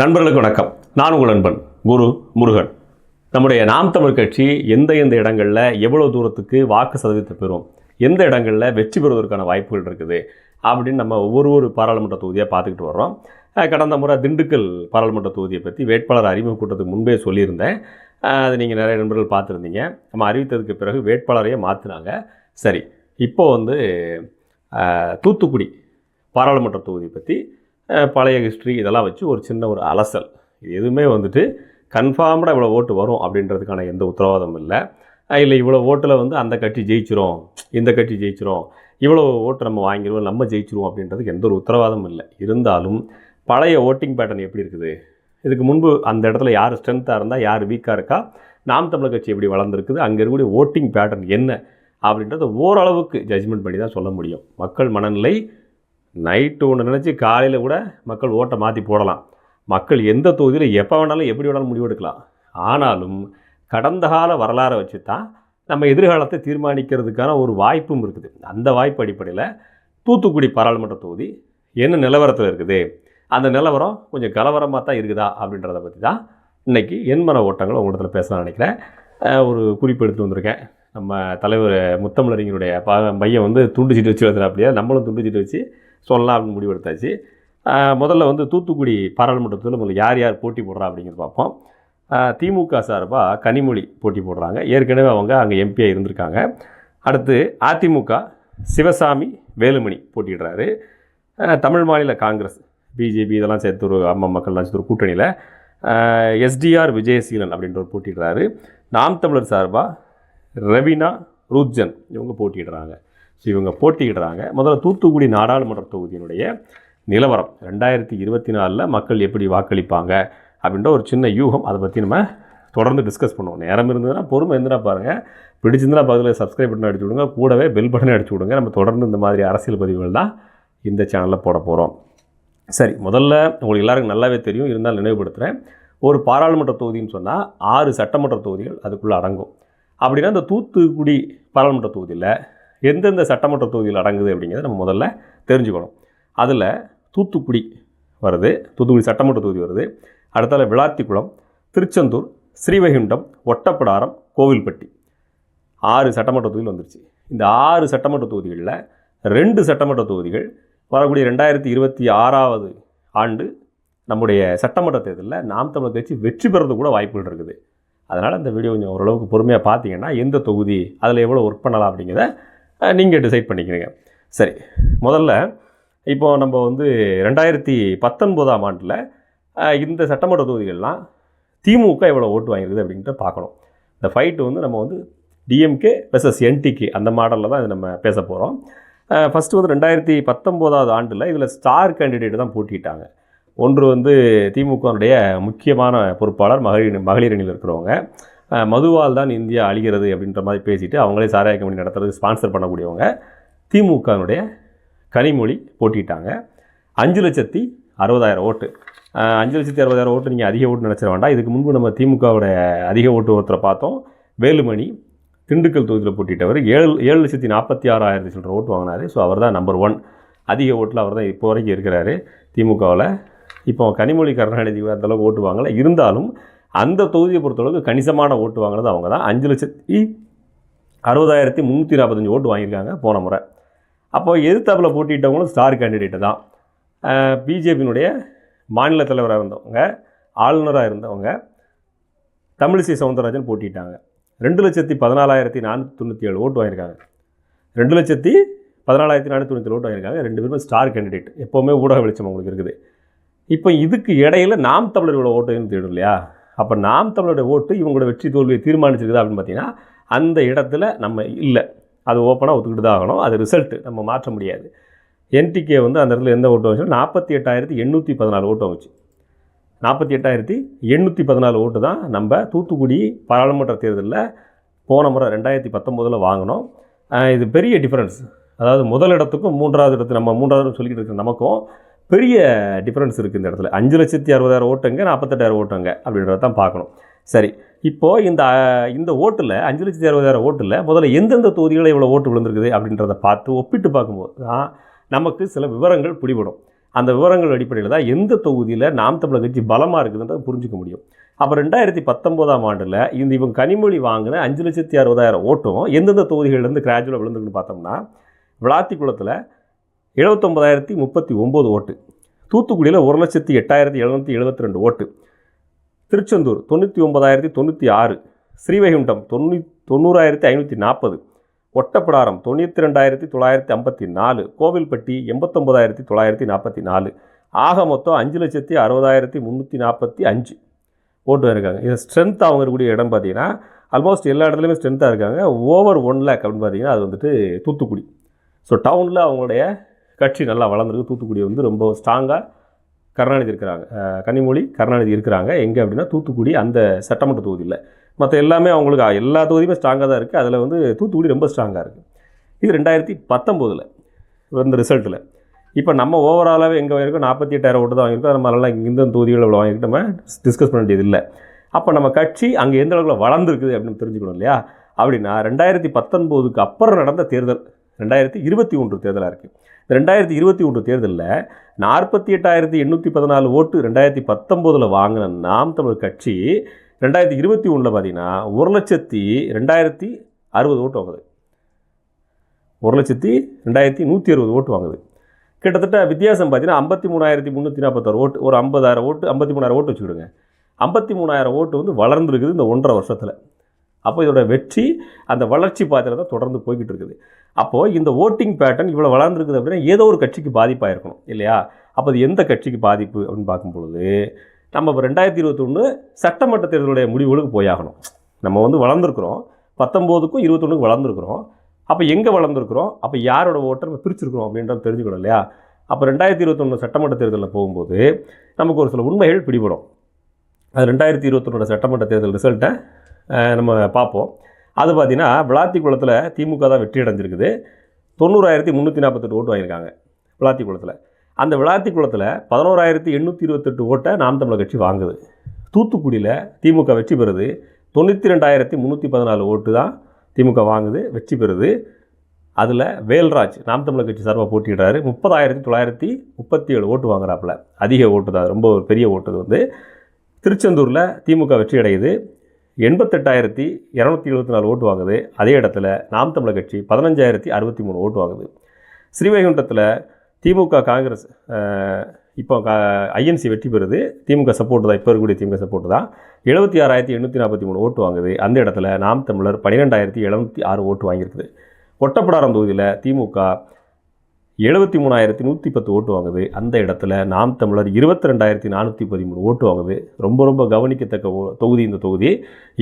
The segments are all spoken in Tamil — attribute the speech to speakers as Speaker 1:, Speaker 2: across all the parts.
Speaker 1: நண்பர்களுக்கு வணக்கம். நான் உங்கள் நண்பன் குரு முருகன். நம்முடைய நாம் தமிழ் கட்சி எந்த எந்த இடங்களில் எவ்வளோ தூரத்துக்கு வாக்கு சதவீதத்தை பெறும் எந்த இடங்களில் வெற்றி பெறுவதற்கான வாய்ப்புகள் இருக்குது அப்படின்னு நம்ம ஒவ்வொரு ஒரு பாராளுமன்ற தொகுதியாக பார்த்துக்கிட்டு வர்றோம். கடந்த முறை திண்டுக்கல் பாராளுமன்ற தொகுதியை பற்றி வேட்பாளர் அறிமுக கூட்டத்துக்கு முன்பே சொல்லியிருந்தேன். அது நீங்கள் நிறைய நண்பர்கள் பார்த்துருந்தீங்க. நம்ம அறிவித்ததுக்கு பிறகு வேட்பாளரையே மாற்றினாங்க சரி இப்போ வந்து தூத்துக்குடி பாராளுமன்ற தொகுதி பற்றி பழைய ஹிஸ்ட்ரி இதெல்லாம் வச்சு ஒரு சின்ன ஒரு அலசல். இது எதுவுமே வந்துட்டு கன்ஃபார்ம்டாக இவ்வளோ ஓட்டு வரும் அப்படின்றதுக்கான எந்த உத்தரவாதமும் இல்லை. இல்லை இவ்வளோ ஓட்டில் வந்து அந்த கட்சி ஜெயிச்சிரும் இந்த கட்சி ஜெயிச்சிரும் இவ்வளோ ஓட்டு நம்ம வாங்கிடுவோம் நம்ம ஜெயிச்சிருவோம் அப்படின்றதுக்கு எந்த ஒரு உத்தரவாதமும் இல்லை. இருந்தாலும் பழைய ஓட்டிங் பேட்டர்ன் எப்படி இருக்குது? இதுக்கு முன்பு அந்த இடத்துல யார் ஸ்ட்ரென்த்தாக இருந்தால் யார் வீக்காக இருக்கா? நாம் தமிழர் கட்சி எப்படி வளர்ந்துருக்குது? அங்கே இருக்கக்கூடிய ஓட்டிங் பேட்டர்ன் என்ன? அப்படின்றத ஓரளவுக்கு ஜட்ஜ்மெண்ட் பண்ணி தான் சொல்ல முடியும். மக்கள் மனநிலை நைட்டு ஒன்று நினச்சி காலையில் கூட மக்கள் ஓட்டை மாற்றி போடலாம். மக்கள் எந்த தொகுதியில் எப்போ வேணாலும் எப்படி வேணாலும் முடிவெடுக்கலாம். ஆனாலும் கடந்த கால வரலாறை வச்சு தான் நம்ம எதிர்காலத்தை தீர்மானிக்கிறதுக்கான ஒரு வாய்ப்பும் இருக்குது. அந்த வாய்ப்பு அடிப்படையில் தூத்துக்குடி பாராளுமன்ற தொகுதி என்ன நிலவரத்தில் இருக்குது? அந்த நிலவரம் கொஞ்சம் கலவரமாக தான் இருக்குதா அப்படின்றத பற்றி தான் இன்றைக்கி எண்மன ஓட்டங்கள் உங்களிடத்தில் பேசலாம்னு நினைக்கிறேன். ஒரு குறிப்பு எடுத்து வந்திருக்கேன். நம்ம தலைவர் முத்தமிழறிஞருடைய ப பையன் வந்து துண்டு சீட்டு வச்சு எழுதுறாப்படியா நம்மளும் துண்டு சீட்டு வச்சு சொல்லலாம் அப்படின்னு முடிவெடுத்தாச்சு. முதல்ல வந்து தூத்துக்குடி பாராளுமன்றத்தில் முதல்ல யார் யார் போட்டி போடுறா அப்படிங்கிறது பார்ப்போம். திமுக சார்பாக கனிமொழி போட்டி போடுறாங்க. ஏற்கனவே அவங்க அங்கே எம்பியாக இருந்திருக்காங்க. அடுத்து அதிமுக சிவசாமி வேலுமணி போட்டிடுறாரு தமிழ் மாநில காங்கிரஸ் பிஜேபி இதெல்லாம் சேர்த்து ஒரு அம்மா மக்கள்லாம் சேர்த்து ஒரு கூட்டணியில். எஸ்டிஆர் விஜயசீலன் அப்படின்ற ஒரு போட்டிடுறாரு நாம் தமிழர் சார்பாக ரவினா ரூத்ஜன் இவங்க போட்டிடுறாங்க ஸோ இவங்க போட்டியிடுறாங்க. முதல்ல தூத்துக்குடி நாடாளுமன்ற தொகுதியினுடைய நிலவரம். ரெண்டாயிரத்தி இருபத்தி நாலில் மக்கள் எப்படி வாக்களிப்பாங்க அப்படின்ற ஒரு சின்ன யூகம். அதை பற்றி நம்ம தொடர்ந்து டிஸ்கஸ் பண்ணுவோம். நேரம் இருந்ததுன்னா பொறுமை இருந்துனா பாருங்கள் பிடிச்சிருந்தா பதில் சப்ஸ்கிரைப் பட்டன் அடிச்சு விடுங்க. கூடவே பெல் பட்டனை அடிச்சு விடுங்க. நம்ம தொடர்ந்து இந்த மாதிரி அரசியல் பதிவுகள் தான் இந்த சேனலில் போட போகிறோம் சரி முதல்ல உங்களுக்கு எல்லாருக்கும் நல்லாவே தெரியும். இருந்தாலும் நினைவுபடுத்துகிறேன் ஒரு பாராளுமன்ற தொகுதின்னு சொன்னால் ஆறு சட்டமன்ற தொகுதிகள் அதுக்குள்ளே அடங்கும். அப்படின்னா இந்த தூத்துக்குடி பாராளுமன்ற தொகுதியில் எந்தெந்த சட்டமன்ற தொகுதியில் அடங்குது அப்படிங்கிறத நம்ம முதல்ல தெரிஞ்சுக்கணும். அதில் தூத்துக்குடி வருது தூத்துக்குடி சட்டமன்ற தொகுதி வருது. அடுத்தால விளாத்திக்குளம் திருச்செந்தூர் ஸ்ரீவைகுண்டம் ஒட்டப்பிடாரம் கோவில்பட்டி. ஆறு சட்டமன்ற தொகுதியில் வந்துருச்சு. இந்த ஆறு சட்டமன்ற தொகுதிகளில் ரெண்டு சட்டமன்ற தொகுதிகள் வரக்கூடிய ரெண்டாயிரத்தி இருபத்தி ஆறாவது ஆண்டு நம்முடைய சட்டமன்ற தேர்தலில் நாம் தமிழர் கட்சி வெற்றி பெறது கூட வாய்ப்புகள் இருக்குது. அதனால் இந்த வீடியோ கொஞ்சம் ஓரளவுக்கு பொறுமையாக பார்த்தீங்கன்னா எந்த தொகுதி அதில் எவ்வளோ ஒர்க் பண்ணலாம் அப்படிங்கிறத நீங்கள் டிசைட் பண்ணிக்கிறீங்க. சரி முதல்ல இப்போது நம்ம வந்து ரெண்டாயிரத்தி பத்தொன்பதாம் ஆண்டில் இந்த சட்டமன்ற தொகுதிகள்லாம் திமுக எவ்வளோ ஓட்டு வாங்கியிருக்குது அப்படின்றத பார்க்கணும். இந்த ஃபைட்டு வந்து நம்ம வந்து டிஎம்கே வெர்சஸ் என்டிக்கு அந்த மாடலில் தான் இது நம்ம பேச போகிறோம் ஃபஸ்ட்டு வந்து ரெண்டாயிரத்தி பத்தொம்போதாவது ஆண்டில் இதில் ஸ்டார் கேண்டிடேட் தான் போட்டிட்டாங்க. ஒன்று வந்து திமுகனுடைய முக்கியமான பொறுப்பாளர் மகளிர் மகளிர் அணியில் இருக்கிறவங்க. மதுவால் தான் இந்தியா அழிகிறது அப்படின்ற மாதிரி பேசிட்டு அவங்களே சாராய கம்பெனி நடத்துறது ஸ்பான்சர் பண்ணக்கூடியவங்க. திமுகவினுடைய கனிமொழி போட்டிட்டாங்க. அஞ்சு லட்சத்தி அறுபதாயிரம் ஓட்டு. அஞ்சு லட்சத்தி அறுபதாயிரம் ஓட்டு நீங்கள் அதிக ஓட்டு நினச்சிட வேண்டாம். இதுக்கு முன்பு நம்ம திமுகவோட அதிக ஓட்டு ஒருத்தரை பார்த்தோம். வேலுமணி திண்டுக்கல் தொகுதியில் போட்டிட்டவர். ஏழு ஏழு லட்சத்தி நாற்பத்தி ஆறாயிரத்தி சில்லற ஓட்டு வாங்கினாரு. ஸோ அவர் தான் நம்பர் ஒன் அதிக ஓட்டில் அவர் தான் இப்போ வரைக்கும் இருக்கிறாரு. திமுகவில். இப்போ கனிமொழி கருணாநிதி அந்தளவுக்கு ஓட்டு வாங்கலை. இருந்தாலும் அந்த தொகுதியை பொறுத்தளவுக்கு கணிசமான ஓட்டு வாங்கினது அவங்க தான் அஞ்சு லட்சத்தி அறுபதாயிரத்தி முந்நூற்றி நாற்பத்தஞ்சு ஓட்டு வாங்கியிருக்காங்க போன முறை. அப்போ எதிர்த்தாப்பில் போட்டிட்டவங்களும் ஸ்டார் கேண்டிடேட்டு தான். பிஜேபியினுடைய மாநில தலைவராக இருந்தவங்க ஆளுநராக இருந்தவங்க தமிழிசை சவுந்தரராஜன் போட்டிட்டாங்க ரெண்டு லட்சத்தி பதினாலாயிரத்தி நானூற்றி தொண்ணூற்றி ஏழு ஓட்டு வாங்கியிருக்காங்க. ரெண்டு லட்சத்தி பதினாலாயிரத்தி நானூற்றி தொண்ணூற்றி ஓட்டு வாங்கியிருக்காங்க. ரெண்டு பேருமே ஸ்டார் கேண்டிடேட் எப்போவுமே ஊடக வெளிச்சம் அவங்களுக்கு இருக்குது. இப்போ இதுக்கு இடையில நாம் தமிழர்களோட ஓட்டுன்னு தேடும் இல்லையா? அப்போ நாம் தமிழருடைய ஓட்டு இவங்களோட வெற்றி தோல்வியை தீர்மானிச்சிருக்குதா அப்படின்னு பார்த்தீங்கன்னா அந்த இடத்துல நம்ம இல்லை. அது ஓப்பனாக ஒத்துக்கிட்டு தான் ஆகணும். அது ரிசல்ட்டு நம்ம மாற்ற முடியாது. என்டிகே வந்து அந்த இடத்துல எந்த ஓட்டு வந்துச்சு நாற்பத்தி எட்டாயிரத்தி எண்ணூற்றி பதினாலு ஓட்டு வந்துச்சு. நாற்பத்தி எட்டாயிரத்தி எண்ணூற்றி பதினாலு ஓட்டு தான் நம்ம தூத்துக்குடி பாராளுமன்ற தேர்தலில் போன முறை ரெண்டாயிரத்தி பத்தொம்போதில் வாங்கினோம். இது பெரிய டிஃப்ரென்ஸ் அதாவது முதல் இடத்துக்கும் மூன்றாவது இடத்து நம்ம மூன்றாவது சொல்லிக்கிட்டு இருக்கிற நமக்கும் பெரிய டிஃப்ரென்ஸ் இருக்குது இந்த இடத்துல. அஞ்சு லட்சத்தி அறுபதாயிரம் ஓட்டுங்க நாற்பத்தெட்டாயிரம் ஓட்டுங்க அப்படின்றத தான் பார்க்கணும். சரி இப்போது இந்த இந்த ஓட்டில் அஞ்சு லட்சத்தி அறுபதாயிரம் ஓட்டில் முதல்ல எந்தெந்த தொகுதிகளில் இவ்வளோ ஓட்டு விழுந்திருக்குது அப்படின்றத பார்த்து ஒப்பிட்டு பார்க்கும்போது தான் நமக்கு சில விவரங்கள் பிடிபடும் அந்த விவரங்கள் அடிப்படையில் தான் எந்த தொகுதியில் நாம் தமிழர் கட்சி பலமாக இருக்குதுன்றதை புரிஞ்சுக்க முடியும். அப்போ ரெண்டாயிரத்தி பத்தொம்போதாம் ஆண்டில் இந்த இவங்க கனிமொழி வாங்கின அஞ்சு லட்சத்தி அறுபதாயிரம் ஓட்டும் எந்தெந்த தொகுதிகளிலேருந்து கிராஜுவலாக விழுந்துருக்குன்னு பார்த்தோம்னா விளாத்திக்குளத்தில் எழுபத்தொம்பதாயிரத்தி முப்பத்தி ஒம்பது ஓட்டு. தூத்துக்குடியில் ஒரு லட்சத்தி எட்டாயிரத்தி எழுநூற்றி எழுபத்தி ரெண்டு ஓட்டு. திருச்செந்தூர் தொண்ணூற்றி ஒம்பதாயிரத்தி தொண்ணூற்றி ஆறு. ஸ்ரீவைகுண்டம் தொண்ணூ தொண்ணூறாயிரத்தி ஐநூற்றி நாற்பது. ஒட்டப்பிடாரம் தொண்ணூற்றி ரெண்டாயிரத்தி தொள்ளாயிரத்தி ஐம்பத்தி நாலு. கோவில்பட்டி எண்பத்தொம்பதாயிரத்தி தொள்ளாயிரத்தி நாற்பத்தி நாலு. ஆக மொத்தம் அஞ்சு லட்சத்தி அறுபதாயிரத்தி முந்நூற்றி நாற்பத்தி அஞ்சு. ஓட்டு இருக்காங்க இது ஸ்ட்ரென்த் அவங்க இருக்கக்கூடிய இடம் பார்த்தீங்கன்னா ஆல்மோஸ்ட் எல்லா இடத்துலையுமே ஸ்ட்ரென்த்தாக இருக்காங்க. ஓவர் ஒன் லேக் அப்படின்னு பார்த்தீங்கன்னா அது வந்துட்டு தூத்துக்குடி. ஸோ டவுனில் அவங்களுடைய கட்சி நல்லா வளர்ந்துருக்கு. தூத்துக்குடி வந்து ரொம்ப ஸ்ட்ராங்காக கருணாநிதி இருக்கிறாங்க. கனிமொழி கருணாநிதி இருக்கிறாங்க. எங்கே அப்படின்னா தூத்துக்குடி அந்த சட்டமன்ற தொகுதியில். மற்ற எல்லாமே அவங்களுக்கு எல்லா தொகுதியுமே ஸ்ட்ராங்காக தான் இருக்குது அதில் வந்து தூத்துக்குடி ரொம்ப ஸ்ட்ராங்காக இருக்குது இது ரெண்டாயிரத்தி பத்தொம்போதில் இந்த ரிசல்ட்டில் இப்போ நம்ம ஓவராலாகவே எங்கே வாங்கியிருக்கோம்? நாற்பத்தி எட்டாயிரம் ஓட்டு தான் வாங்கியிருக்கோம். நம்ம இங்கே இந்த தொகுதிகள் இவ்வளோ வாங்கிட்டு நம்ம டிஸ்கஸ் பண்ண வேண்டியது இல்லை. அப்போ நம்ம கட்சி அங்கே எந்த அளவுக்கு வளர்ந்துருக்குது அப்படின்னு தெரிஞ்சுக்கணும் இல்லையா? அப்படின்னா ரெண்டாயிரத்தி பத்தொன்பதுக்கு அப்புறம் நடந்த தேர்தல் ரெண்டாயிரத்தி இருபத்தி ஒன்று தேர்தலாக இருக்குது இந்த ரெண்டாயிரத்தி இருபத்தி ஒன்று தேர்தலில் நாற்பத்தி எட்டாயிரத்தி எண்ணூற்றி பதினாலு ஓட்டு ரெண்டாயிரத்தி பத்தொம்போதில் வாங்கின நாம் தமிழ் கட்சி ரெண்டாயிரத்தி இருபத்தி ஒன்றில் பார்த்தீங்கன்னா ஒரு லட்சத்தி ரெண்டாயிரத்தி அறுபது ஓட்டு வாங்குது. ஒரு லட்சத்தி ரெண்டாயிரத்தி நூற்றி அறுபது ஓட்டு வாங்குது. கிட்டத்தட்ட வித்தியாசம் பார்த்தீங்கன்னா ஐம்பத்தி மூணாயிரத்தி முந்நூற்றி நாற்பத்தாறு ஓட்டு ஒரு ஐம்பதாயிரம் ஓட்டு ஐம்பத்தி மூணாயிரம் ஓட்டு வச்சுக்கிடுங்க. ஐம்பத்தி மூணாயிரம் ஓட்டு வந்து வளர்ந்துருக்குது இந்த ஒன்றரை வருஷத்தில். அப்போ இதோட வெற்றி அந்த வளர்ச்சி பாத்திரம் தான் தொடர்ந்து போய்கிட்டு இருக்குது. அப்போது இந்த ஓட்டிங் பேட்டர்ன் இவ்வளோ வளர்ந்துருக்குது அப்படின்னா ஏதோ ஒரு கட்சிக்கு பாதிப்பாக இருக்கணும் இல்லையா? அப்போ அது எந்த கட்சிக்கு பாதிப்பு அப்படின்னு பார்க்கும்பொழுது நம்ம இப்போ ரெண்டாயிரத்தி இருபத்தொன்று சட்டமன்ற தேர்தலுடைய முடிவுகளுக்கு போயாகணும். நம்ம வந்து வளர்ந்துருக்குறோம் பத்தொம்போதுக்கும் இருபத்தொன்றுக்கும் வளர்ந்துருக்குறோம். அப்போ எங்கே வளர்ந்துருக்குறோம்? அப்போ யாரோட ஓட்டை நம்ம பிரிச்சிருக்கிறோம் அப்படின்றத தெரிஞ்சுக்கணும் இல்லையா? அப்போ ரெண்டாயிரத்தி இருபத்தொன்று சட்டமன்ற தேர்தலில் போகும்போது நமக்கு ஒரு சில உண்மைகள் பிடிபடும். அது ரெண்டாயிரத்தி இருபத்தொன்னோட சட்டமன்ற தேர்தல் ரிசல்ட்டை நம்ம பார்ப்போம். அது பார்த்தீங்கன்னா விளாத்திக்குளத்தில் திமுக தான் வெற்றி அடைஞ்சிருக்குது தொண்ணூறாயிரத்தி முந்நூற்றி நாற்பத்தெட்டு ஓட்டு வாங்கியிருக்காங்க விளாத்தி குளத்தில் அந்த விளாத்தி குளத்தில் பதினோராயிரத்தி எண்ணூற்றி இருபத்தெட்டு ஓட்டை நாம் தமிழர் கட்சி வாங்குது. தூத்துக்குடியில் திமுக வெற்றி பெறுது. தொண்ணூற்றி ரெண்டாயிரத்தி முந்நூற்றி பதினாலு ஓட்டு தான் திமுக வாங்குது வெற்றி பெறுது. அதில் வேல்ராஜ் நாம் தமிழர் கட்சி சார்பாக போட்டியிடுறாரு. முப்பதாயிரத்தி தொள்ளாயிரத்தி முப்பத்தி ஏழு ஓட்டு வாங்குறாப்புல. அதிக ஓட்டு தான் ரொம்ப ஒரு பெரிய ஓட்டு வந்து. திருச்செந்தூரில் திமுக வெற்றி அடையுது எண்பத்தெட்டாயிரத்தி இரநூத்தி எழுபத்தி நாலு ஓட்டு வாங்குது. அதே இடத்துல நாம் தமிழர் கட்சி பதினஞ்சாயிரத்தி அறுபத்தி மூணு ஓட்டு வாங்குது. ஸ்ரீவைகுண்டத்தில் திமுக காங்கிரஸ் இப்போ கா ஐஎன்சி வெற்றி பெறுது. திமுக சப்போர்ட் தான். இப்போ இருக்கக்கூடிய திமுக சப்போர்ட் தான். எழுபத்தி ஆறாயிரத்தி எண்ணூற்றி நாற்பத்தி மூணு ஓட்டு வாங்குது. அந்த இடத்துல நாம் தமிழர் பன்னிரெண்டாயிரத்தி எழுநூற்றி ஆறு ஓட்டு வாங்கியிருக்குது. ஒட்டப்படாரம் தொகுதியில் திமுக எழுபத்தி மூணாயிரத்தி நூற்றி பத்து ஓட்டு வாங்குது. அந்த இடத்துல நாம் தமிழர் இருபத்தி ரெண்டாயிரத்தி நானூற்றி பதிமூணு ஓட்டு வாங்குது. ரொம்ப ரொம்ப கவனிக்கத்தக்க தொகுதி இந்த தொகுதி.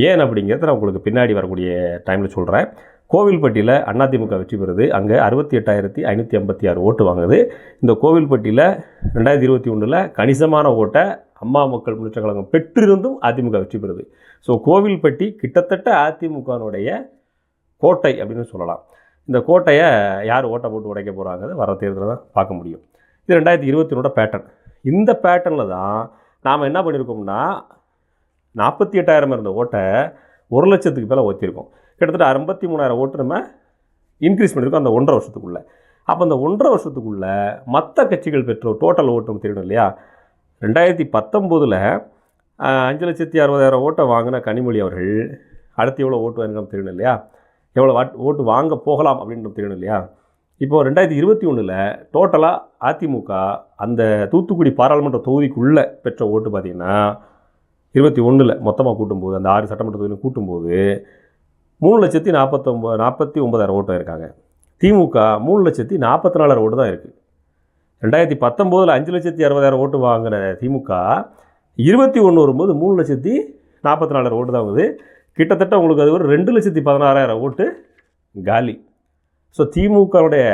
Speaker 1: ஏன் அப்படிங்கிறத நான் உங்களுக்கு பின்னாடி வரக்கூடிய டைமில் சொல்கிறேன் கோவில்பட்டியில் அதிமுக வெற்றி பெறுது. அங்கே அறுபத்தி எட்டாயிரத்தி ஐநூற்றி ஐம்பத்தி ஆறு ஓட்டு வாங்குது. இந்த கோவில்பட்டியில் ரெண்டாயிரத்தி இருபத்தி ஒன்றில் கணிசமான ஓட்டை அம்மா மக்கள் முன்னேற்ற கழகம் பெற்றிருந்தும் அதிமுக வெற்றி பெறுது. ஸோ கோவில்பட்டி கிட்டத்தட்ட அதிமுகனுடைய கோட்டை அப்படின்னு சொல்லலாம். இந்த கோட்டையை யார் ஓட்டை போட்டு உடைக்க போகிறாங்கிறது வர தேர்தலில் தான் பார்க்க முடியும். இது ரெண்டாயிரத்தி இருபத்தி ஒன்றோட பேட்டர்ன் இந்த பேட்டர்னில் தான் நாம் என்ன பண்ணியிருக்கோம்னா நாற்பத்தி எட்டாயிரம் இருந்த ஓட்டை ஒரு லட்சத்துக்கு மேலே ஓத்திருக்கோம். கிட்டத்தட்ட ஐம்பத்தி மூணாயிரம் ஓட்டு நம்ம இன்க்ரீஸ் பண்ணியிருக்கோம் அந்த ஒன்றரை வருஷத்துக்குள்ளே. அப்போ அந்த ஒன்றரை வருஷத்துக்குள்ளே மற்ற கட்சிகள் பெற்ற டோட்டல் ஓட்டும் தெரியணும் இல்லையா? ரெண்டாயிரத்தி பத்தொம்போதில் அஞ்சு லட்சத்தி அறுபதாயிரம் ஓட்டை வாங்கின கனிமொழி அவர்கள் அடுத்து எவ்வளோ ஓட்டு வாங்கினோம் தெரியணும் இல்லையா? எவ்வளோ வாட் ஓட்டு வாங்க போகலாம் அப்படின்றது தெரியணும் இல்லையா? இப்போ ரெண்டாயிரத்தி இருபத்தி ஒன்றில் டோட்டலாக அதிமுக அந்த தூத்துக்குடி பாராளுமன்ற தொகுதிக்குள்ளே பெற்ற ஓட்டு பார்த்திங்கன்னா இருபத்தி ஒன்றில் மொத்தமாக கூட்டும்போது அந்த ஆறு சட்டமன்ற தொகுதியிலும் கூட்டும்போது மூணு லட்சத்தி நாற்பத்தொம்பது நாற்பத்தி ஒன்பதாயிரம் ஓட்டம் இருக்காங்க. திமுக மூணு லட்சத்தி நாற்பத்தி நாலாயிரம் ஓட்டு தான் இருக்குது ரெண்டாயிரத்தி பத்தொம்போதில் அஞ்சு லட்சத்தி அறுபதாயிரம் ஓட்டு வாங்கின திமுக இருபத்தி ஒன்று வரும்போது மூணு லட்சத்தி நாற்பத்தி நாலாயிரம் ஓட்டு தான் வருது கிட்டத்தட்ட உங்களுக்கு அது ஒரு ரெண்டு லட்சத்தி பதினாறாயிரம் ஓட்டு காலி. ஸோ திமுகவுடைய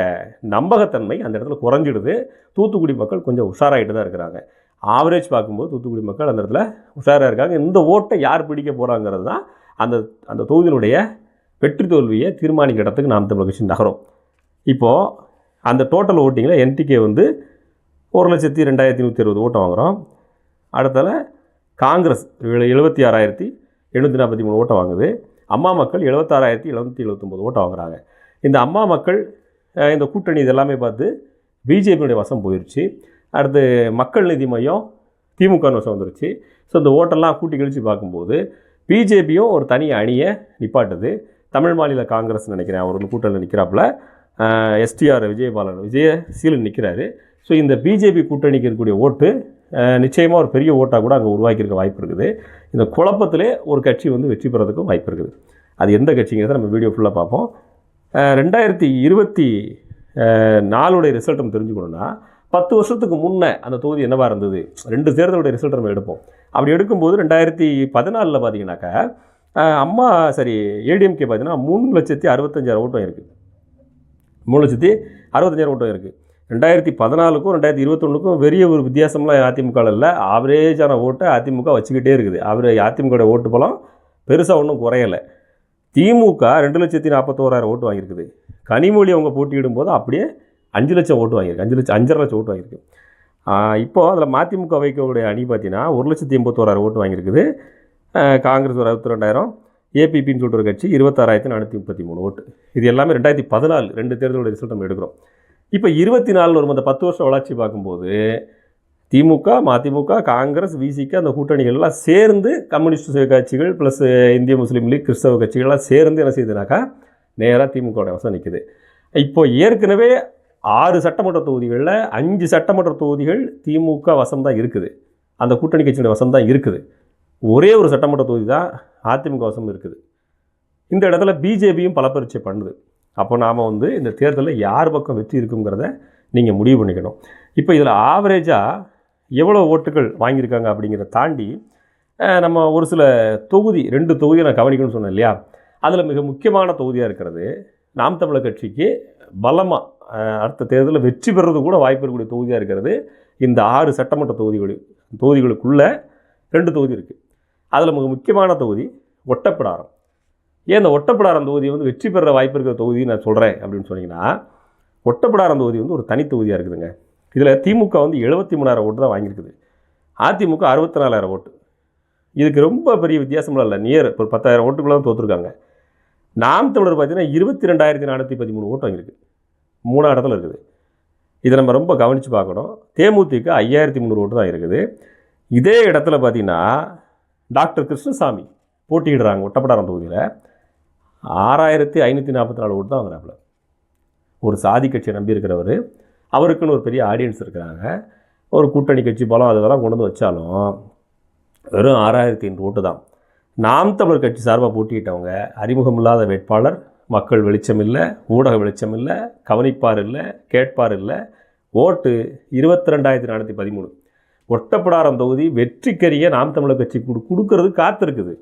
Speaker 1: நம்பகத்தன்மை அந்த இடத்துல குறைஞ்சிடுது. தூத்துக்குடி மக்கள் கொஞ்சம் உஷாராகிட்டு தான் இருக்கிறாங்க. ஆவரேஜ் பார்க்கும்போது தூத்துக்குடி மக்கள் அந்த இடத்துல உஷாராக இருக்காங்க. இந்த ஓட்டை யார் பிடிக்க போகிறாங்கிறது தான் அந்த அந்த தொகுதியினுடைய வெற்றி தோல்வியை தீர்மானிக்கிற இடத்துக்கு நாம் தமிழ் கட்சி நகரும். இப்போது அந்த டோட்டல் ஓட்டிங்கில் என்டிகே வந்து ஒரு லட்சத்தி ரெண்டாயிரத்தி நூற்றி அறுபது ஓட்டை வாங்குகிறோம் அடுத்தால காங்கிரஸ் எழுபத்தி ஆறாயிரத்தி எழுநூற்றி நாற்பத்தி மூணு ஓட்டை வாங்குது. அம்மா மக்கள் எழுபத்தாறாயிரத்தி எழுநூற்றி எழுபத்தொம்போது ஓட்டை வாங்குறாங்க. இந்த அம்மா மக்கள் இந்த கூட்டணி இதெல்லாமே பார்த்து பிஜேபியுடைய வசம் போயிடுச்சு அடுத்து மக்கள் நீதி மையம் திமுக வசம் வந்துருச்சு. ஸோ இந்த ஓட்டெல்லாம் கூட்டி கழித்து பார்க்கும்போது பிஜேபியும் ஒரு தனி அணியை நிப்பாட்டுது. தமிழ் மாநில காங்கிரஸ் நினைக்கிறேன் அவர் வந்து கூட்டணியில் நிற்கிறாப்புல எஸ்டிஆர் விஜயபாலன் விஜய சீலன் நிற்கிறாரு ஸோ இந்த பிஜேபி கூட்டணிக்கு இருக்கக்கூடிய ஓட்டு நிச்சயமாக ஒரு பெரிய ஓட்டாக கூட அங்கே உருவாக்கியிருக்க வாய்ப்பு இருக்குது. இந்த குழப்பத்திலே ஒரு கட்சி வந்து வெற்றி பெறதுக்கும் வாய்ப்பு இருக்குது. அது எந்த கட்சிங்கிறத நம்ம வீடியோ ஃபுல்லாக பார்ப்போம். ரெண்டாயிரத்தி இருபத்தி நாலுடைய ரிசல்ட் நம்ம தெரிஞ்சுக்கணுன்னா பத்து வருஷத்துக்கு முன்னே அந்த தொகுதி என்னவாக இருந்தது? ரெண்டு தேர்தலுடைய ரிசல்ட் நம்ம எடுப்போம். அப்படி எடுக்கும்போது ரெண்டாயிரத்தி பதினாலில் பார்த்தீங்கன்னாக்கா அம்மா சரி ஏடிஎம்கே பார்த்தீங்கன்னா மூணு லட்சத்தி அறுபத்தஞ்சாயிரம் ஓட்டம் இருக்குது மூணு லட்சத்தி அறுபத்தஞ்சாயிரம் ஓட்டம் இருக்குது ரெண்டாயிரத்தி பதினாலுக்கும் ரெண்டாயிரத்தி இருபத்தொன்றுக்கும் பெரிய ஒரு வித்தியாசம்லாம் அதிமுகவில் இல்லை ஆவரேஜான ஓட்டை அதிமுக வச்சுக்கிட்டே இருக்குது. அவர் அதிமுக ஓட்டு பலம் பெருசாக ஒன்றும் குறையலை. திமுக ரெண்டு லட்சத்தி நாற்பத்தோராயிரம் ஓட்டு வாங்கியிருக்குது. கனிமொழி அவங்க போட்டியிடும் போது அப்படியே அஞ்சு லட்சம் ஓட்டு வாங்கியிருக்கு. அஞ்சு லட்சம் அஞ்சரை லட்சம் ஓட்டு வாங்கியிருக்கு. இப்போது அதில் மதிமுக வைக்கக்கூடிய அணி பார்த்தீங்கன்னா ஒரு லட்சத்தி எண்பத்தோராயிரம் ஓட்டு வாங்கியிருக்குது. காங்கிரஸ் ஒரு அறுபத்தி ரெண்டாயிரம் ஏபிபின்னு சொல்கிற கட்சி இருபத்தாறாயிரத்தி நானூற்றி முப்பத்தி மூணு ஓட்டு. இது எல்லாமே ரெண்டாயிரத்தி பதினாலு ரெண்டு தேர்தலோட ரிசல்ட் நம்ம எடுக்கிறோம். இப்போ இருபத்தி நாலில் வரும் அந்த பத்து வருஷம் வளர்ச்சி பார்க்கும்போது திமுக மதிமுக காங்கிரஸ் விசிக அந்த கூட்டணிகள் எல்லாம் சேர்ந்து கம்யூனிஸ்ட் கட்சிகள் ப்ளஸ் இந்திய முஸ்லீம் லீக் கிறிஸ்தவ கட்சிகள்லாம் சேர்ந்து என்ன செய்யுதுனாக்கா நேராக திமுகவோட வசம் நிற்குது இப்போ ஏற்கனவே ஆறு சட்டமன்ற தொகுதிகளில் அஞ்சு சட்டமன்ற தொகுதிகள் திமுக வசம் தான் இருக்குது. அந்த கூட்டணி கட்சியோட வசம் தான் இருக்குது. ஒரே ஒரு சட்டமன்ற தொகுதி தான் அதிமுக வசம் இருக்குது. இந்த இடத்துல பிஜேபியும் பல பரீட்சை பண்ணுது. அப்போ நாம் வந்து இந்த தேர்தலில் யார் பக்கம் வெற்றி இருக்குங்கிறத நீங்கள் முடிவு பண்ணிக்கணும். இப்போ இதில் ஆவரேஜாக எவ்வளோ ஓட்டுகள் வாங்கியிருக்காங்க அப்படிங்கிறத தாண்டி நம்ம ஒரு சில தொகுதி ரெண்டு தொகுதியை நான் கவனிக்கணும்னு சொன்னேன் இல்லையா? அதில் மிக முக்கியமான தொகுதியாக இருக்கிறது நாம் தமிழர் கட்சிக்கு பலமாக அடுத்த தேர்தலில் வெற்றி பெறுறது கூட வாய்ப்பு இருக்கக்கூடிய தொகுதியாக இருக்கிறது. இந்த ஆறு சட்டமன்ற தொகுதிகள் தொகுதிகளுக்குள்ளே ரெண்டு தொகுதி இருக்குது அதில் மிக முக்கியமான தொகுதி ஒட்டப்பிடாரம். ஏன் இந்த ஒட்டப்படாரம் தொகுதி வந்து வெற்றி பெற வாய்ப்பு இருக்கிற தொகுதி நான் சொல்கிறேன் அப்படின்னு சொன்னீங்கன்னா ஒட்டப்படாரம் தொகுதி வந்து ஒரு தனி தொகுதியாக இருக்குதுங்க. இதில் திமுக வந்து எழுபத்தி மூணாயிரம் ஓட்டு தான் வாங்கியிருக்குது. அதிமுக அறுபத்தி நாலாயிரம் ஓட்டு. இதுக்கு ரொம்ப பெரிய வித்தியாசமெல்லாம் இல்லை. நியர் ஒரு பத்தாயிரம் ஓட்டுக்குள்ள தான் தோற்றுருக்காங்க நாம் தமிழர் பார்த்தீங்கன்னா இருபத்தி ரெண்டாயிரத்தி நானூற்றி பதிமூணு ஓட்டு வாங்கியிருக்கு. மூணாம் இடத்துல இருக்குது. இதை நம்ம ரொம்ப கவனித்து பார்க்கணும். தேமுதிக ஐயாயிரத்தி முந்நூறு ஓட்டு தான் இருக்குது. இதே இடத்துல பார்த்தீங்கன்னா டாக்டர் கிருஷ்ணசாமி போட்டியிடுறாங்க ஒட்டப்படாரம் தொகுதியில். ஆறாயிரத்தி ஐநூற்றி நாற்பத்தி நாலு ஓட்டு தான் வாங்குறாப்புல. ஒரு சாதி கட்சியை நம்பி இருக்கிறவர் அவருக்குன்னு ஒரு பெரிய ஆடியன்ஸ் இருக்கிறாங்க. ஒரு கூட்டணி கட்சி பலம் அதெல்லாம் கொண்டு வந்து வச்சாலும் வெறும் ஆறாயிரத்தி ஐநூறு ஓட்டு தான். நாம் தமிழர் கட்சி சார்பாக போட்டியிட்டவங்க அறிமுகம் இல்லாத வேட்பாளர் மக்கள் வெளிச்சம் இல்லை ஊடக வெளிச்சம் இல்லை கவனிப்பார் இல்லை கேட்பார் இல்லை ஓட்டு இருபத்தி ரெண்டாயிரத்தி நானூற்றி பதிமூணு. ஒட்டப்படாரம் தொகுதி வெற்றிக்கரிய நாம் தமிழர் கட்சி கொடு கொடுக்கறது காத்திருக்குது.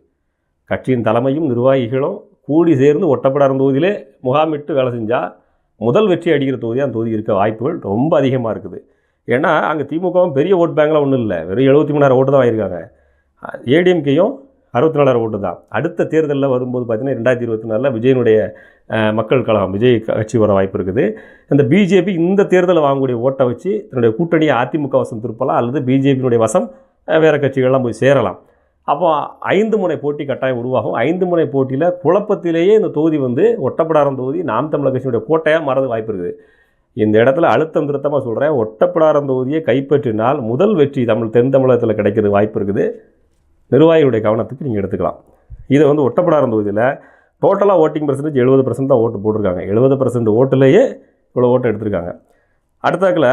Speaker 1: கட்சியின் தலைமையும் நிர்வாகிகளும் கூடி சேர்ந்து ஒட்டப்படாத தொகுதியிலே முகாமிட்டு வேலை செஞ்சால் முதல் வெற்றி அடிக்கிற தொகுதி அந்த தொகுதி இருக்க வாய்ப்புகள் ரொம்ப அதிகமாக இருக்குது. ஏன்னா அங்கே திமுகவும் பெரிய ஓட் பேங்க்லாம் ஒன்றும் இல்லை. வெறும் எழுபத்தி மூணாயிரம் ஓட்டு தான் வாங்கியிருக்காங்க. ஏடிஎம்கேயும் அறுபத்தி நாலாயிரம் ஓட்டு தான். அடுத்த தேர்தலில் வரும்போது பார்த்தீங்கன்னா ரெண்டாயிரத்தி இருபத்தி நாலில் விஜயனுடைய மக்கள் கழகம் விஜய் கட்சி வர வாய்ப்பு இருக்குது. இந்த பிஜேபி இந்த தேர்தலில் வாங்கக்கூடிய ஓட்டை வச்சு தன்னுடைய கூட்டணியை அதிமுக வசம் திருப்பலாம் அல்லது பிஜேபியினுடைய வசம் வேறு கட்சிகள்லாம் போய் சேரலாம். அப்போ ஐந்து முனை போட்டி கட்டாயம் உருவாகும். ஐந்து முனை போட்டியில் குழப்பத்திலேயே இந்த தொகுதி வந்து ஒட்டப்படாரம் தொகுதி நாம் தமிழர் கட்சியினுடைய கோட்டையாக மாறது வாய்ப்பு இருக்குது. இந்த இடத்துல அழுத்தம் திருத்தமாக சொல்கிறேன் ஒட்டப்படாரம் தொகுதியை கைப்பற்றினால் முதல் வெற்றி தமிழ் தென் தமிழகத்தில் கிடைக்கிறது வாய்ப்பு இருக்குது. நிர்வாகிகளுடைய கவனத்துக்கு நீங்கள் எடுத்துக்கலாம். இதை வந்து ஒட்டப்படாரம் தொகுதியில் டோட்டலாக ஓட்டிங் பர்சன்டேஜ் எழுபது பர்சன்ட் தான் ஓட்டு போட்டிருக்காங்க. எழுபது பர்சன்ட் ஓட்டுலேயே இவ்வளோ ஓட்டு எடுத்திருக்காங்க. அடுத்தாக்கில்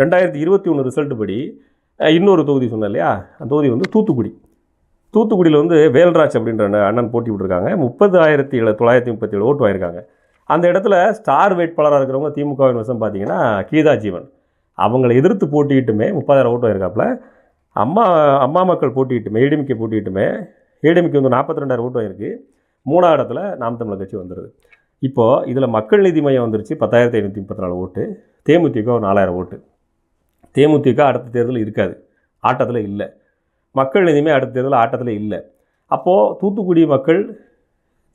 Speaker 1: ரெண்டாயிரத்தி இருபத்தி ஒன்று ரிசல்ட் படி இன்னொரு தொகுதி சொன்னேன் இல்லையா? அந்த தொகுதி வந்து தூத்துக்குடி. தூத்துக்குடியில் வந்து வேல்ராஜ் அப்படின்ற அண்ணன் போட்டி விட்டுருக்காங்க. முப்பது ஆயிரத்தி ஏழு தொள்ளாயிரத்தி முப்பத்தி ஏழு ஓட்டு வாங்கியிருக்காங்க. அந்த இடத்துல ஸ்டார் வேட்பாளராக இருக்கிறவங்க திமுகவின் வசம் பார்த்தீங்கன்னா கீதா ஜீவன். அவங்களை எதிர்த்து போட்டிக்கிட்டுமே முப்பதாயிரம் ஓட்டு வாங்கியிருக்காப்புல. அம்மா அம்மா மக்கள் போட்டிக்கிட்டுமே ஏடிஎம்கே போட்டிக்கிட்டுமே ஏடிஎம்கே வந்து நாற்பத்தி ரெண்டாயிரம் ஓட்டு வாங்கியிருக்கு. மூணாவது இடத்துல நாம் தமிழர் கட்சி வந்துடுது இப்போது இதில் மக்கள் நீதி மையம் வந்துருச்சு பத்தாயிரத்தி ஐநூற்றி முப்பத்தி நாலு ஓட்டு. தேமுதிக ஒரு நாலாயிரம் ஓட்டு. தேமுதிக அடுத்த தேர்தல் இருக்காது. ஆட்டத்தில் இல்லை. மக்கள் எதுவுமே அடுத்த தேர்தல் ஆட்டத்தில் இல்லை. அப்போது தூத்துக்குடி மக்கள்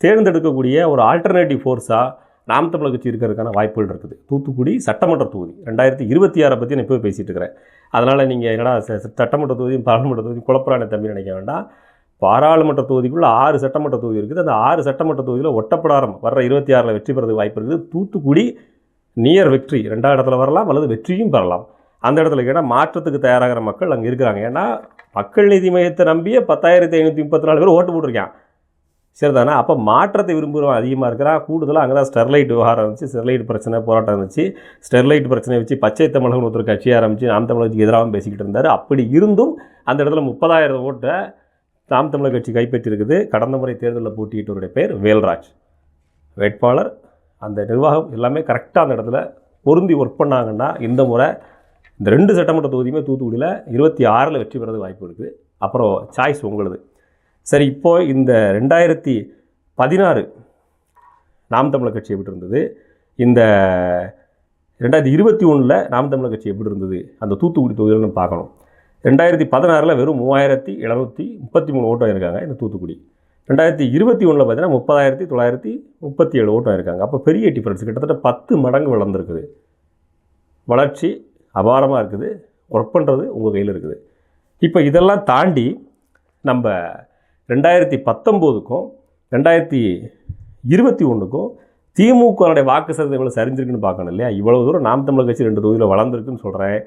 Speaker 1: தேர்ந்தெடுக்கக்கூடிய ஒரு ஆல்டர்னேட்டிவ் ஃபோர்ஸாக நாம் தமிழர் கட்சி இருக்கிறதுக்கான வாய்ப்புகள் இருக்குது. தூத்துக்குடி சட்டமன்ற தொகுதி ரெண்டாயிரத்தி இருபத்தி ஆறை பற்றி நான் இப்போ பேசிகிட்டு இருக்கிறேன். அதனால் நீங்கள் என்னடா ச- சட்டமன்ற தொகுதியும் பாராளுமன்ற தொகுதியும் குழப்பறான தம்பி நினைக்க வேண்டாம். பாராளுமன்ற தொகுதிக்குள்ளே ஆறு சட்டமன்ற தொகுதி இருக்குது. அந்த ஆறு சட்டமன்ற தொகுதியில் ஒட்டப்படாரம் வர்ற இருபத்தி ஆறில் வெற்றி பெறதுக்கு வாய்ப்பு இருக்குது. தூத்துக்குடி நியர் வெற்றி ரெண்டாவது இடத்துல வரலாம் அல்லது வெற்றியும் பெறலாம். அந்த இடத்துல கேட்டால் மாற்றத்துக்கு தயாராகிற மக்கள் அங்கே இருக்கிறாங்க. ஏன்னா மக்கள் நீதி மையத்தை நம்பியே பத்தாயிரத்தி ஐநூற்றி முப்பத்தி நாலு பேர் ஓட்டு போட்டிருக்கான் சரிதானே? அப்போ மாற்றத்தை விரும்புகிறவன் அதிகமாக இருக்கிறான் கூடுதலாக அங்கே தான் ஸ்டெர்லைட் விவகாரம் இருந்துச்சு. ஸ்டெர்லைட் பிரச்சனை போராட்டம் இருந்துச்சு. ஸ்டெர்லைட் பிரச்சனை வச்சு பச்சை தமிழகம் ஒருத்தர் கட்சி ஆரம்பித்து நாம் தமிழகத்துக்கு எதிராகவும் பேசிக்கிட்டு இருந்தார். அப்படி இருந்தும் அந்த இடத்துல முப்பதாயிரம் ஓட்டை நாம் தமிழர் கட்சி கைப்பற்றியிருக்குது. கடந்த முறை தேர்தலில் போட்டியிட்டவருடைய பேர் வேல்ராஜ். வேட்பாளர் அந்த நிர்வாகம் எல்லாமே கரெக்டாக அந்த இடத்துல பொருந்தி ஒர்க் பண்ணாங்கன்னா இந்த முறை இந்த ரெண்டு சட்டமன்ற தொகுதியுமே தூத்துக்குடியில் இருபத்தி ஆறில் வெற்றி பெறது வாய்ப்பு இருக்குது. அப்புறம் சாய்ஸ் உங்களுது. சரி இப்போ இந்த ரெண்டாயிரத்தி பதினாறு நாம் தமிழர் கட்சி எப்படி இருந்தது? இந்த ரெண்டாயிரத்தி இருபத்தி ஒன்றில் நாம் தமிழர் கட்சி எப்படி இருந்தது? அந்த தூத்துக்குடி தொகுதியில்னு பார்க்கணும். ரெண்டாயிரத்தி பதினாறில் வெறும் மூவாயிரத்தி எழுநூற்றி முப்பத்தி மூணு ஓட்டம் இருக்காங்க இந்த தூத்துக்குடி. ரெண்டாயிரத்தி இருபத்தி ஒன்றில் பார்த்தீங்கன்னா முப்பதாயிரத்தி தொள்ளாயிரத்தி முப்பத்தி ஏழு ஓட்டம் இருக்காங்க அப்போ பெரிய டிஃப்ரென்ஸ் கிட்டத்தட்ட பத்து மடங்கு வளர்ந்துருக்குது. வளர்ச்சி அபாரமாக இருக்குது. ஒர்க் பண்ணுறது உங்கள் கையில் இருக்குது. இப்போ இதெல்லாம் தாண்டி நம்ம ரெண்டாயிரத்தி பத்தொம்போதுக்கும் ரெண்டாயிரத்தி இருபத்தி ஒன்றுக்கும் திமுகனுடைய வாக்கு சதவீதம் எவ்வளோ சரிஞ்சிருக்குன்னு பார்க்கணும் இல்லையா? இவ்வளோ தூரம் நாம் தமிழர் கட்சி ரெண்டு தொகுதியில் வளர்ந்துருக்குன்னு சொல்கிறேன்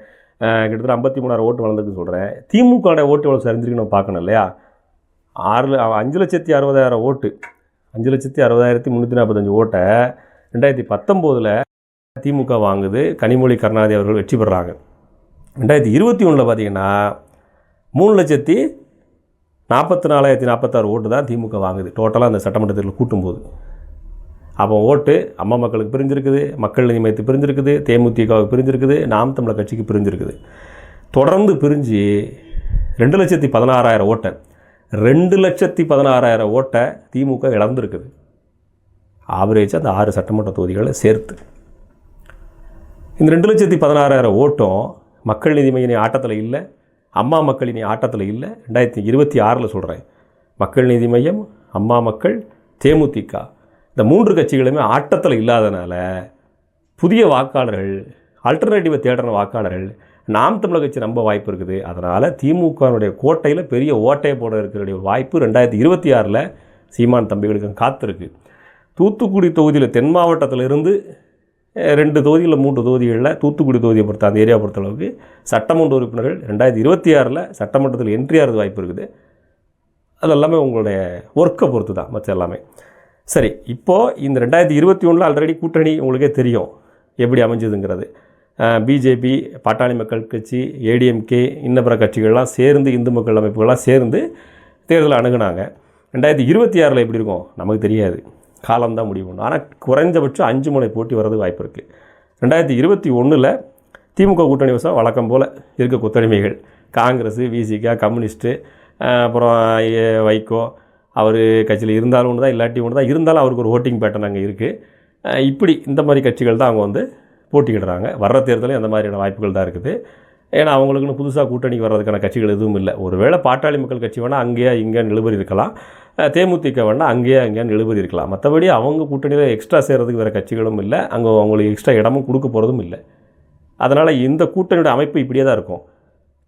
Speaker 1: கிட்டத்தட்ட ஐம்பத்தி மூணாயிரம் ஓட்டு வளர்ந்துருக்குன்னு சொல்கிறேன் திமுகனுடைய ஓட்டு எவ்வளோ சரிஞ்சிருக்குன்னு பார்க்கணும் இல்லையா? ஆறு அஞ்சு லட்சத்தி அறுபதாயிரம் ஓட்டு அஞ்சு லட்சத்தி அறுபதாயிரத்தி முந்நூற்றி நாற்பத்தஞ்சு ஓட்டை ரெண்டாயிரத்தி பத்தொம்போதில் திமுக வாங்குது கனிமொழி கருணாநிதி அவர்கள் வெற்றி பெறுறாங்க ரெண்டாயிரத்தி இருபத்தி ஒன்றில் பார்த்தீங்கன்னா மூணு லட்சத்தி நாற்பத்தி நாலாயிரத்தி நாற்பத்தாறு ஓட்டு தான் திமுக வாங்குது. டோட்டலாக அந்த சட்டமன்றத்தில் கூட்டும்போது. அப்போ ஓட்டு அம்மா மக்களுக்கு பிரிஞ்சிருக்குது மக்கள் நீதி பிரிஞ்சிருக்குது தேமுதிகவுக்கு பிரிஞ்சிருக்குது நாம் தமிழர் கட்சிக்கு பிரிஞ்சிருக்குது. தொடர்ந்து பிரிஞ்சு ரெண்டு லட்சத்தி பதினாறாயிரம் ஓட்டை ரெண்டு லட்சத்தி பதினாறாயிரம் ஓட்டை திமுக இழந்திருக்குது. ஆவரேஜ் அந்த ஆறு சட்டமன்ற தொகுதிகளை சேர்த்து. இந்த ரெண்டு லட்சத்தி பதினாறாயிரம் ஓட்டம் மக்கள் நீதி மைய ஆட்டத்தில் இல்லை அம்மா மக்கள் இனி ஆட்டத்தில் இல்லை. ரெண்டாயிரத்தி இருபத்தி ஆறில் சொல்கிறேன் மக்கள் நீதி மையம் அம்மா மக்கள் தேமுதிக. இந்த மூன்று கட்சிகளுமே ஆட்டத்தில் இல்லாதனால புதிய வாக்காளர்கள் ஆல்டர்னேட்டிவை தேடுற வாக்காளர்கள் நாம் தமிழக கட்சி நம்ப வாய்ப்பு இருக்குது. அதனால் திமுகனுடைய கோட்டையில் பெரிய ஓட்டையை போட இருக்கிற வாய்ப்பு ரெண்டாயிரத்தி இருபத்தி ஆறில் சீமான் தம்பிகளுக்கும் காத்திருக்கு. தூத்துக்குடி தொகுதியில் தென் மாவட்டத்திலிருந்து ரெண்டு தொகுதிகளில் மூன்று தொகுதிகளில் தூத்துக்குடி தொகுதியை பொறுத்த அந்த ஏரியா பொறுத்தளவுக்கு சட்டமன்ற உறுப்பினர்கள் ரெண்டாயிரத்தி இருபத்தி ஆறில் சட்டமன்றத்தில் என்ட்ரி ஆகிறது வாய்ப்பு இருக்குது. அது எல்லாமே உங்களுடைய ஒர்க்கை பொறுத்து தான் மற்ற எல்லாமே. சரி இப்போது இந்த ரெண்டாயிரத்தி இருபத்தி ஒன்றில் ஆல்ரெடி கூட்டணி உங்களுக்கே தெரியும் எப்படி அமைஞ்சதுங்கிறது. பிஜேபி பாட்டாளி மக்கள் கட்சி ஏடிஎம்கே இன்ன பிற கட்சிகள்லாம் சேர்ந்து இந்து மக்கள் அமைப்புகள்லாம் சேர்ந்து தேர்தலை அணுகுனாங்க. ரெண்டாயிரத்தி இருபத்தி ஆறில் எப்படி இருக்கும்? நமக்கு தெரியாது. காலம்தான் முடிவு பண்ணும். ஆனால் குறைஞ்சபட்சம் அஞ்சு முனை போட்டி வர்றது வாய்ப்பு இருக்குது ரெண்டாயிரத்தி இருபத்தி ஒன்றில் திமுக கூட்டணி வசம் வழக்கம் போல் இருக்க கூட்டணிமைகள் காங்கிரஸ் விசிகா கம்யூனிஸ்ட்டு அப்புறம் ஏ- வைகோ அவர் கட்சியில் இருந்தாலும் ஒன்று தான் இல்லாட்டி ஒன்று தான் இருந்தாலும் அவருக்கு ஒரு ஓட்டிங் பேட்டர்ன் அங்கே இருக்குது இப்படி இந்த மாதிரி கட்சிகள் தான் அவங்க வந்து போட்டியிடுறாங்க. வர்ற தேர்தலும் அந்த மாதிரியான வாய்ப்புகள் தான் இருக்குது. ஏன்னா அவங்களுக்குன்னு புதுசாக கூட்டணிக்கு வர்றதுக்கான கட்சிகள் எதுவும் இல்லை. ஒருவேளை பாட்டாளி மக்கள் கட்சி வேணால் அங்கேயே இங்கே நிலுபரி இருக்கலாம். தேமுதிகவன்னா அங்கேயே அங்கேயே எழுபதி இருக்கலாம். மற்றபடி அவங்க கூட்டணியில் எக்ஸ்ட்ரா சேர்கிறதுக்கு வேறு கட்சிகளும் இல்லை. அங்கே அவங்களுக்கு எக்ஸ்ட்ரா இடமும் கொடுக்க போகிறதும் இல்லை. அதனால் இந்த கூட்டணியோட அமைப்பு இப்படியே தான் இருக்கும்.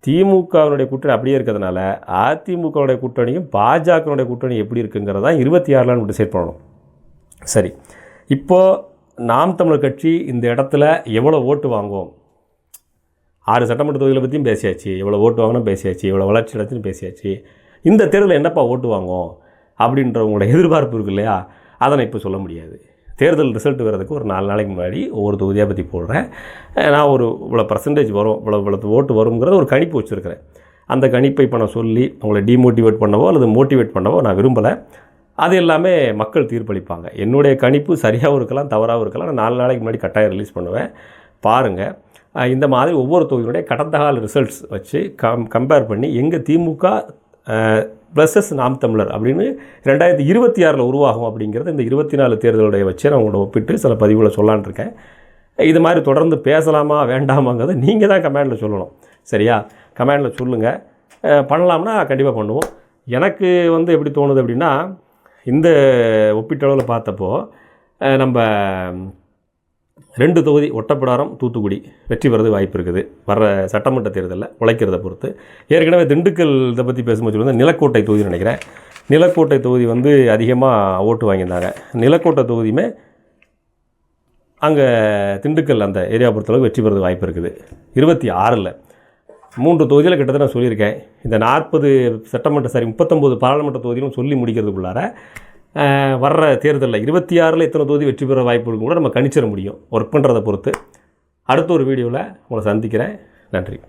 Speaker 1: திமுகவினுடைய கூட்டணி அப்படியே இருக்கிறதுனால அதிமுகவுடைய கூட்டணியும் பாஜகனுடைய கூட்டணி எப்படி இருக்குங்கிறது தான் இருபத்தி ஆறில் நம்ம டிசைட் பண்ணணும். சரி. இப்போது நாம் தமிழர் கட்சி இந்த இடத்துல எவ்வளோ ஓட்டு வாங்குவோம்? ஆறு சட்டமன்ற தொகுதிகளை பற்றியும் பேசியாச்சு. எவ்வளோ ஓட்டு வாங்கினோம் பேசியாச்சு. எவ்வளோ வளர்ச்சி அடைச்சுன்னு பேசியாச்சு. இந்த தேர்தலில் என்னப்பா ஓட்டு வாங்குவோம்? அப்படின்றவங்களோட எதிர்பார்ப்பு இருக்கு இல்லையா? அதை நான் இப்போ சொல்ல முடியாது. தேர்தல் ரிசல்ட் வர்றதுக்கு ஒரு நாலு நாளைக்கு முன்னாடி ஒவ்வொரு தொகுதியாக பற்றி போடுறேன். நான் ஒரு இவ்வளோ பர்சன்டேஜ் வரும் இவ்வளோ இவ்வளோ ஓட்டு வருங்கிறத ஒரு கணிப்பு வச்சுருக்கிறேன். அந்த கணிப்பை இப்போ நான் சொல்லி அவங்கள டிமோட்டிவேட் பண்ணவோ அல்லது மோட்டிவேட் பண்ணவோ நான் விரும்பலை. அது எல்லாமே மக்கள் தீர்ப்பளிப்பாங்க. என்னுடைய கணிப்பு சரியாகவும் இருக்கலாம் தவறாகவும் இருக்கலாம். நான் நாலு நாளைக்கு முன்னாடி கட்டாயம் ரிலீஸ் பண்ணுவேன். பாருங்கள் இந்த மாதிரி ஒவ்வொரு தொகுதியினுடைய கடந்த கால ரிசல்ட்ஸ் வச்சு கம் கம்பேர் பண்ணி எங்கள் திமுக ப்ளஸஸ் நாம் தமிழர் அப்படின்னு ரெண்டாயிரத்தி இருபத்தி ஆறில் உருவாகும் அப்படிங்கிறது இந்த இருபத்தி நாலு தேர்தலுடைய வச்சு நான் உங்களோட ஒப்பிட்டு சில பதிவுகளை சொல்லலான்னு இருக்கேன். இது மாதிரி தொடர்ந்து பேசலாமா வேண்டாமாங்கிறத நீங்கள் தான் கமெண்டில் சொல்லணும். சரியா? கமெண்டில் சொல்லுங்கள் பண்ணலாம்னா கண்டிப்பாக பண்ணுவோம். எனக்கு வந்து எப்படி தோணுது அப்படின்னா இந்த ஒப்பீட்டளவில் பார்த்தப்போ நம்ம ரெண்டு தொகுதி ஒட்டப்பிடாரம் தூத்துக்குடி வெற்றி பெறது வாய்ப்பு இருக்குது. வர்ற சட்டமன்ற தேர்தலில் உழைக்கிறத பொறுத்து. ஏற்கனவே திண்டுக்கல் இதை பற்றி பேசும்போது வந்து நிலக்கோட்டை தொகுதி நினைக்கிறேன். நிலக்கோட்டை தொகுதி வந்து அதிகமாக ஓட்டு வாங்கியிருந்தாங்க. நிலக்கோட்டை தொகுதியுமே அங்கே திண்டுக்கல் அந்த ஏரியா பொறுத்தளவுக்கு வெற்றி பெறது வாய்ப்பு இருக்குது. இருபத்தி ஆறில் மூன்று தொகுதியில் கிட்டத்தட்ட நான் சொல்லியிருக்கேன். இந்த நாற்பது சட்டமன்ற சாரி முப்பத்தொம்போது பாராளுமன்ற தொகுதியிலும் சொல்லி முடிக்கிறதுக்குள்ளார வர்ற தேர்தலில் இருபத்தி ஆறில் இத்தனை தொகுதி வெற்றி பெற வாய்ப்பு கூட நம்ம கணிச்சிட முடியும். ஒர்க் பண்ணுறதை பொறுத்து. அடுத்த ஒரு வீடியோவில் உங்களை சந்திக்கிறேன். நன்றி.